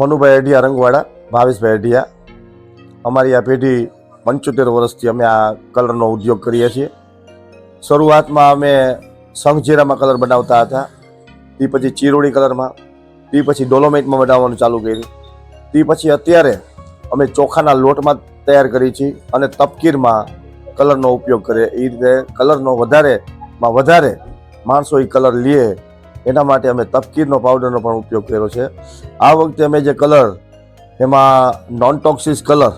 મનુભાઈ અઢિયા, રંગવાડા, ભાવેશભાઈ અઢિયા. અમારી આ પેઢી પંચોતેર વર્ષથી અમે આ કલરનો ઉદ્યોગ કરીએ છીએ. શરૂઆતમાં અમે સંઘજીરામાં કલર બનાવતા હતા. તે પછી ચીરોડી કલરમાં તે પછી ડોલોમેટમાં બનાવવાનું ચાલુ કર્યું. તે પછી અત્યારે અમે ચોખાના લોટમાં તૈયાર કરી છીએ અને તપકીરમાં કલરનો ઉપયોગ કરીએ. એ રીતે કલરનો વધારેમાં વધારે માણસો એ કલર લે એના માટે અમે તપકીરનો પાવડરનો પણ ઉપયોગ કર્યો છે. આ વખતે અમે જે કલર, એમાં નોન ટોક્સિસ કલર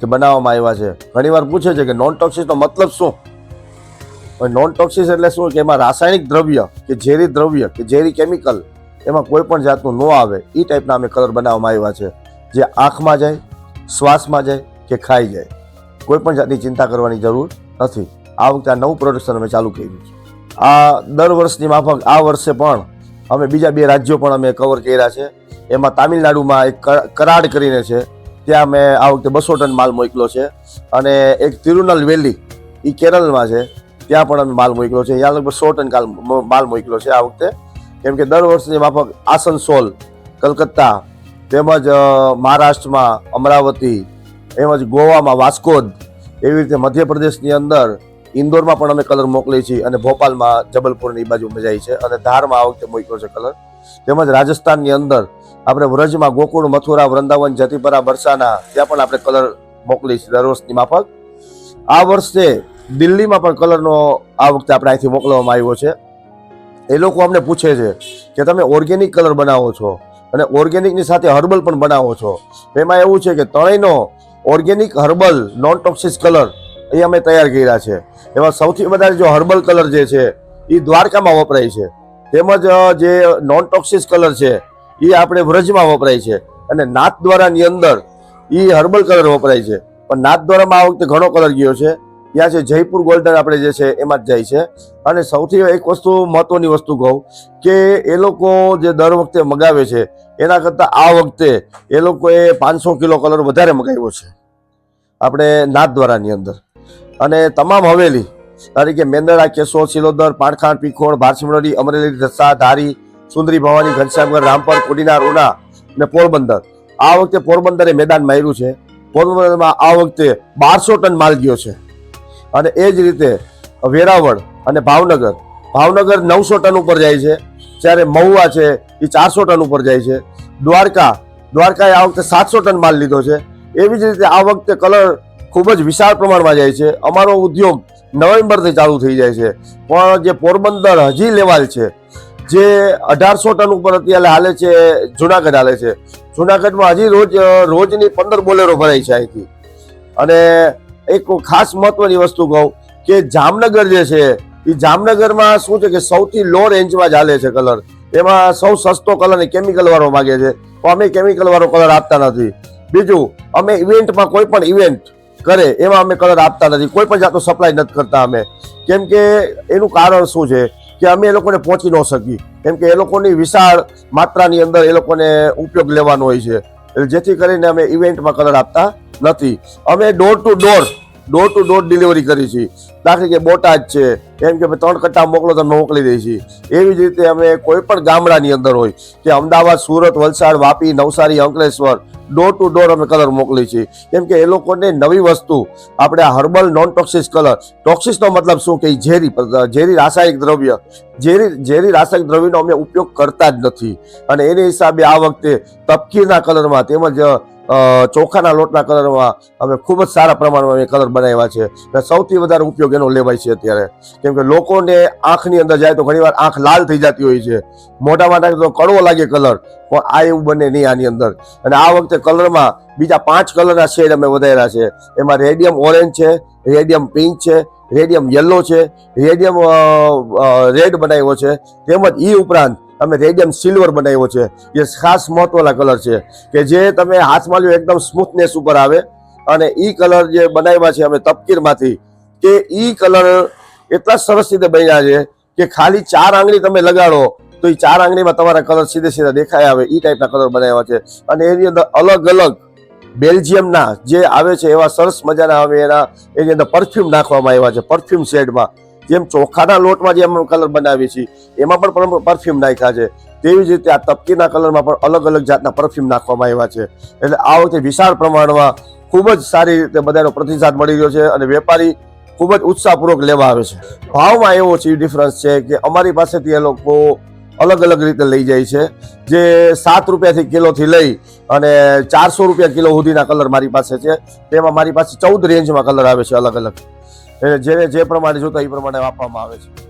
જે બનાવવામાં આવ્યા છે, ઘણીવાર પૂછે છે કે નોન ટોક્સિસનો મતલબ શું? નોન ટોક્સિસ એટલે શું કે એમાં રાસાયણિક દ્રવ્ય કે ઝેરી દ્રવ્ય કે ઝેરી કેમિકલ એમાં કોઈ પણ જાતનું ન આવે એ ટાઈપના અમે કલર બનાવવામાં આવ્યા છે. જે આંખમાં જાય, શ્વાસમાં જાય કે ખાઈ જાય. કોઈ પણ જાતની ચિંતા કરવાની જરૂર નથી. આ વખતે આ નવું પ્રોડક્શન અમે ચાલુ કર્યું છે. આ દર વર્ષની માફક આ વર્ષે પણ અમે બીજા બે રાજ્યો પણ અમે કવર કર્યા છે. એમાં તામિલનાડુમાં એક કરાડ કરીને છે. ત્યાં અમે આ વખતે બસો ટન માલ મોકલ્યો છે. અને એક તિરુનલ વેલી એ કેરળમાં છે. ત્યાં પણ અમે માલ મોકલ્યો છે. ત્યાં લગભગ સો ટન કાલ માલ મોકલ્યો છે આ વખતે. કેમ કે દર વર્ષની માફક આસનસોલ, કલકત્તા, તેમજ મહારાષ્ટ્રમાં અમરાવતી, તેમજ ગોવામાં વાસ્કોદ એવી રીતે મધ્યપ્રદેશની અંદર ઇન્દોરમાં પણ અમે કલર મોકલીએ છીએ અને ભોપાલમાં જબલપુરની બાજુ અમે જાય છે અને ધારમાં આ વખતે મોકલ્યો છે કલર. તેમજ રાજસ્થાનની અંદર આપણે વ્રજમાં ગોકુળ, મથુરા, વૃંદાવન, જતીપરા, બરસાના ત્યાં પણ આપણે કલર મોકલી છે દર વર્ષની માફક. આ વર્ષે દિલ્હીમાં પણ કલરનો આ વખતે આપણે અહીંથી મોકલવામાં આવ્યો છે. એ લોકો અમને પૂછે છે કે તમે ઓર્ગેનિક કલર બનાવો છો અને ઓર્ગેનિકની સાથે હર્બલ પણ બનાવો છો. એમાં એવું છે કે ત્રણેયનો organic herbal, non toxic colour એ અમે તૈયાર કર્યા છે. એમાં સૌથી વધારે જો હર્બલ કલર જે છે એ દ્વારકામાં વપરાય છે. તેમજ જે નોન ટોક્સિસ કલર છે એ આપણે વ્રજમાં વપરાય છે. અને નાથ દ્વારાની અંદર એ હર્બલ કલર વપરાય છે. પણ નાથ દ્વારામાં આ વખતે ઘણો કલર ગયો છે. ત્યાં છે જયપુર ગોલ્ડન આપણે જે છે, એમાં જ જાય છે. અને સૌથી એક વસ્તુ મહત્વની વસ્તુ કહું કે એ લોકો જે દર વખતે મગાવે છે, એના કરતાં આ વખતે એ લોકોએ પાંચસો કિલો કલર વધારે મગાવ્યો છે. આપણે નાથદ્વારાની અંદર. અને તમામ હવેલી તરીકે મેંદડા કેશોદ સિલોદર પાણખાણ પીખોડ ભારસિમરડી અમરેલી, રસ્સા, ધારી, સુંદરી ભવાની, ઘનશ્યામગઢ, રામપર કુડીના રૂના અને પોરબંદર. આ વખતે પોરબંદરે મેદાન માર્યું છે. પોરબંદરમાં આ વખતે બારસો ટન માલ ગયો છે. અને એ જ રીતે વેરાવળ અને ભાવનગર. ભાવનગર નવસો ટન ઉપર જાય છે. જ્યારે મહુવા છે, એ ચારસો ટન ઉપર જાય છે. દ્વારકા, દ્વારકાએ આ વખતે સાતસો ટન માલ લીધો છે. એવી જ રીતે આ વખતે કલર ખૂબ જ વિશાળ પ્રમાણમાં જાય છે. અમારો ઉદ્યોગ નવેમ્બરથી ચાલુ થઈ જાય છે. પણ જે પોરબંદર હજી લેવાલ છે, જે અઢારસો ટન ઉપર અત્યારે હાલે છે, જુનાગઢ હાલે છે. જુનાગઢમાં હજી રોજ, રોજની પંદર બોલેરો ભરાય છે અહીંથી. અને એક ખાસ મહત્વની વસ્તુ કહું કે જામનગર જે છે, એ જામનગરમાં શું છે કે સૌથી લો રેન્જમાં હાલે છે કલર. એમાં સૌ સસ્તો કલર ને કેમિકલ વાળો માગે છે. તો અમે કેમિકલ વાળો કલર આપતા નથી. બીજું, અમે ઇવેન્ટમાં કોઈ પણ ઇવેન્ટ કરે, એવા અમે કલર આપતા નથી. કોઈ પણ જાતનો સપ્લાય નથી કરતા અમે. કેમ કે એનું કારણ શું છે? કે અમે એ લોકોને પહોંચી ન શકીએ. કેમ કે એ લોકોની વિશાળ માત્રાની અંદર એ લોકોને ઉપયોગ લેવાનો હોય છે. એટલે જેથી કરીને અમે ઇવેન્ટમાં કલર આપતા નથી. અમે door to door door to door delivery કરી છે. દાખલા કે બોટાદ છે, એમ કે ત્રણ કટ્ટા મોકલો તમે મોકલી દઈએ છીએ એવી જ રીતે અમે કોઈ પણ ગામડાની અંદર હોય, કે Ahmedabad, Surat, Valsad, Vapi, Navsari, Ankleshwar door to door અમે કલર મોકલી છીએ. કેમ કે એ લોકોને નવી વસ્તુ, આપણે આ હર્બલ નોન ટોક્સિસ કલર ટોક્સિસનો મતલબ શું કે ઝેરી ઝેરી રાસાયણિક દ્રવ્ય, ઝેરી ઝેરી રાસાયણિક દ્રવ્યનો અમે ઉપયોગ કરતા જ નથી. અને એને હિસાબે આ વખતે તપકીરના કલરમાં તેમજ ચોખાના લોટના કલરમાં અમે ખૂબ જ સારા પ્રમાણમાં અમે કલર બનાવ્યા છે અને સૌથી વધારે ઉપયોગ એનો લેવાય છે અત્યારે. કેમ કે લોકોને આંખની અંદર જાય તો ઘણીવાર આંખ લાલ થઈ જતી હોય છે. મોઢામાં નાખે તો કડવો લાગે કલર, પણ આ એવું બને નહીં આની અંદર. અને આ વખતે કલરમાં બીજા પાંચ કલરના શેડ અમે વધાર્યા છે. એમાં રેડિયમ ઓરેન્જ છે રેડિયમ પિંક છે રેડિયમ યલો છે રેડિયમ રેડ બનાવ્યો છે. તેમજ એ ઉપરાંત અમે રેડિયમ સિલ્વર બનાવ્યો છે. જે ખાસ મહત્વના કલર છે કે જે તમે હાથમાં લ્યો એકદમ સ્મૂથનેસ ઉપર આવે અને એ કલર જે બનાવ્યા છે અમે તપકીરમાંથી કે એ કલર એટલા સરસ રીતે બન્યા છે કે ખાલી ચાર આંગળી તમે લગાડો તો એ ચાર આંગળીમાં તમારા કલર સીધે સીધા દેખાય આવે એ ટાઈપના કલર બનાવ્યા છે. અને એની અંદર અલગ અલગ બેલ્જિયમના જે આવે છે એવા સરસ મજાના આવે એના એની અંદર પરફ્યુમ નાખવામાં આવ્યા છે પરફ્યુમ શેડમાં જેમ ચોખાના લોટમાં જેમ કલર બનાવીએ છીએ, એમાં પણ પરફ્યુમ નાખ્યા છે. તેવી જ રીતે આ તપકીના કલરમાં પણ અલગ અલગ જાતના પરફ્યુમ નાખવામાં આવ્યા છે. એટલે આ વખતે વિશાળ પ્રમાણમાં ખૂબ જ સારી રીતે બધાનો પ્રતિસાદ મળી રહ્યો છે અને વેપારી ખૂબ જ ઉત્સાહપૂર્વક લેવા આવે છે. ભાવમાં એવો છે ડિફરન્સ છે કે અમારી પાસેથી એ લોકો અલગ અલગ રીતે લઈ જાય છે. જે સાત રૂપિયાથી કિલોથી લઈ અને ચારસો રૂપિયા કિલો સુધીના કલર મારી પાસે છે. તેમાં મારી પાસે ચૌદ રેન્જમાં કલર આવે છે અલગ અલગ. જેને જે પ્રમાણે જોતા એ પ્રમાણે આપવામાં આવે છે.